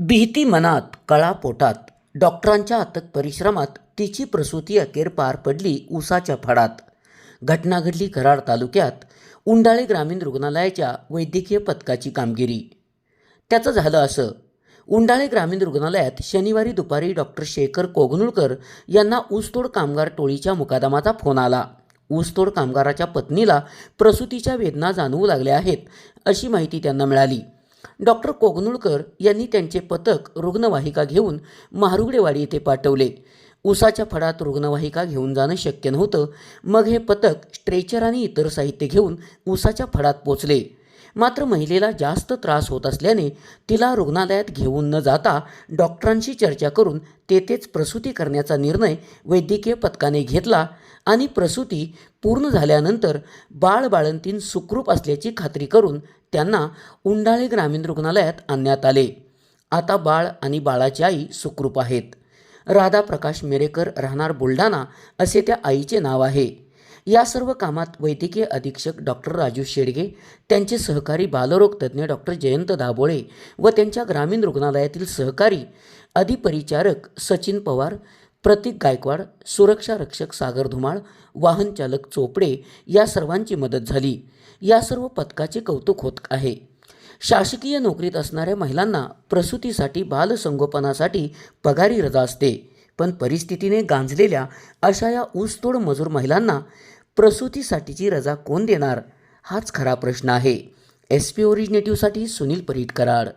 भीती मनात कळा पोटात डॉक्टरांच्या अथक परिश्रमात तिची प्रसूती अखेर पार पडली उसाच्या फडात घटना घडली कराड तालुक्यात उंडाळे ग्रामीण रुग्णालयाच्या वैद्यकीय पथकाची कामगिरी. त्याचं झालं असं. उंडाळे ग्रामीण रुग्णालयात शनिवारी दुपारी डॉक्टर शेखर कोगनुळकर यांना ऊसतोड कामगार टोळीच्या मुकादमाचा फोन आला. ऊसतोड कामगाराच्या पत्नीला प्रसूतीच्या वेदना जाणवू लागल्या आहेत अशी माहिती त्यांना मिळाली. डॉक्टर कोगनुळकर यांनी त्यांचे पथक रुग्णवाहिका घेऊन महारुगडेवाडी येथे पाठवले. उसाच्या फडात रुग्णवाहिका घेऊन जाणं शक्य नव्हतं. मग हे पथक स्ट्रेचर आणि इतर साहित्य घेऊन उसाच्या फडात पोचले. मात्र महिलेला जास्त त्रास होत असल्याने तिला रुग्णालयात घेऊन न जाता डॉक्टरांशी चर्चा करून तेथेच प्रसूती करण्याचा निर्णय वैद्यकीय पथकाने घेतला आणि प्रसूती पूर्ण झाल्यानंतर बाळ बाळंतीन सुखरूप असल्याची खात्री करून त्यांना उंडाळे ग्रामीण रुग्णालयात आणण्यात आले. आता बाळ आणि बाळाची आई सुखरूप आहेत. राधा प्रकाश मेरेकर राहणार बुलढाणा असे त्या आईचे नाव आहे. या सर्व कामात वैद्यकीय अधीक्षक डॉक्टर राजू शेडगे त्यांचे सहकारी बालरोग तज्ज्ञ डॉक्टर जयंत दाभोळे व त्यांच्या ग्रामीण रुग्णालयातील सहकारी अधिपरिचारक सचिन पवार प्रतीक गायकवाड सुरक्षा रक्षक सागर धुमाळ वाहन चालक चोपडे या सर्वांची मदत झाली. या सर्व पथकाचे कौतुक होत आहे. शासकीय नोकरीत असणाऱ्या महिलांना प्रसूतीसाठी बालसंगोपनासाठी पगारी रजा असते. पण परिस्थितीने गांजलेल्या अशा या ऊसतोड मजूर महिलांना प्रसूतीसाठीची रजा कोण देणार? हाच खरा प्रश्न आहे. एस पी ओरिजिनेटिव्हसाठी सुनील परीट कराड.